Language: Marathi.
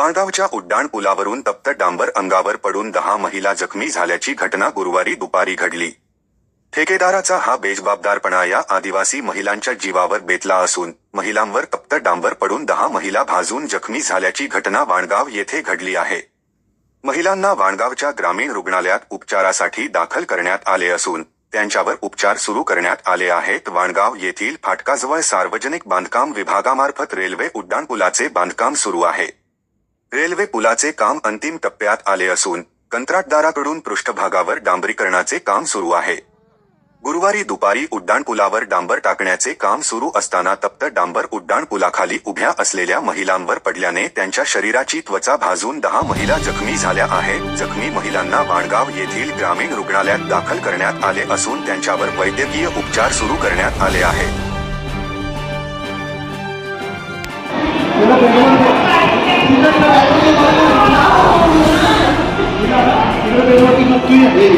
वाणगावच्या उड्डाण पुलावरून तप्त डांबर अंगावर पडून दहा महिला जखमी झाल्याची घटना गुरुवारी दुपारी घडली. ठेकेदाराचा हा बेजबाबदारपणा या आदिवासी महिलांच्या जीवावर बेतला असून महिलांवर तप्त डांबर पडून दहा महिला भाजून जखमी झाल्याची घटना वाणगाव येथे घडली आहे. महिलांना वाणगावच्या ग्रामीण रुग्णालयात उपचारासाठी दाखल करण्यात आले असून त्यांच्यावर उपचार सुरू करण्यात आले आहेत. वाणगाव येथील फाटकाजवळ सार्वजनिक बांधकाम विभागामार्फत रेल्वे उड्डाणपुलाचे बांधकाम सुरू आहे. रेल्वे पुलाचे काम अंतिम टप्प्यात आले असून कंत्राटदाराकडून पृष्ठभागावर डांबरीकरणाचे काम सुरू आहे. गुरुवारी दुपारी उड्डाणपुलावर डांबर टाकण्याचे काम सुरू असताना तप्त डांबर उड्डाणपुलाखाली उभ्या असलेल्या महिलांवर पडल्याने त्यांच्या शरीराची त्वचा भाजून दहा महिला जखमी झाल्या आहेत जखमी महिलांना वाणगाव येथील ग्रामीण रुग्णालयात दाखल करण्यात आले असून त्यांच्यावर वैद्यकीय उपचार सुरू करण्यात आले आहेत. pelo antigo dele.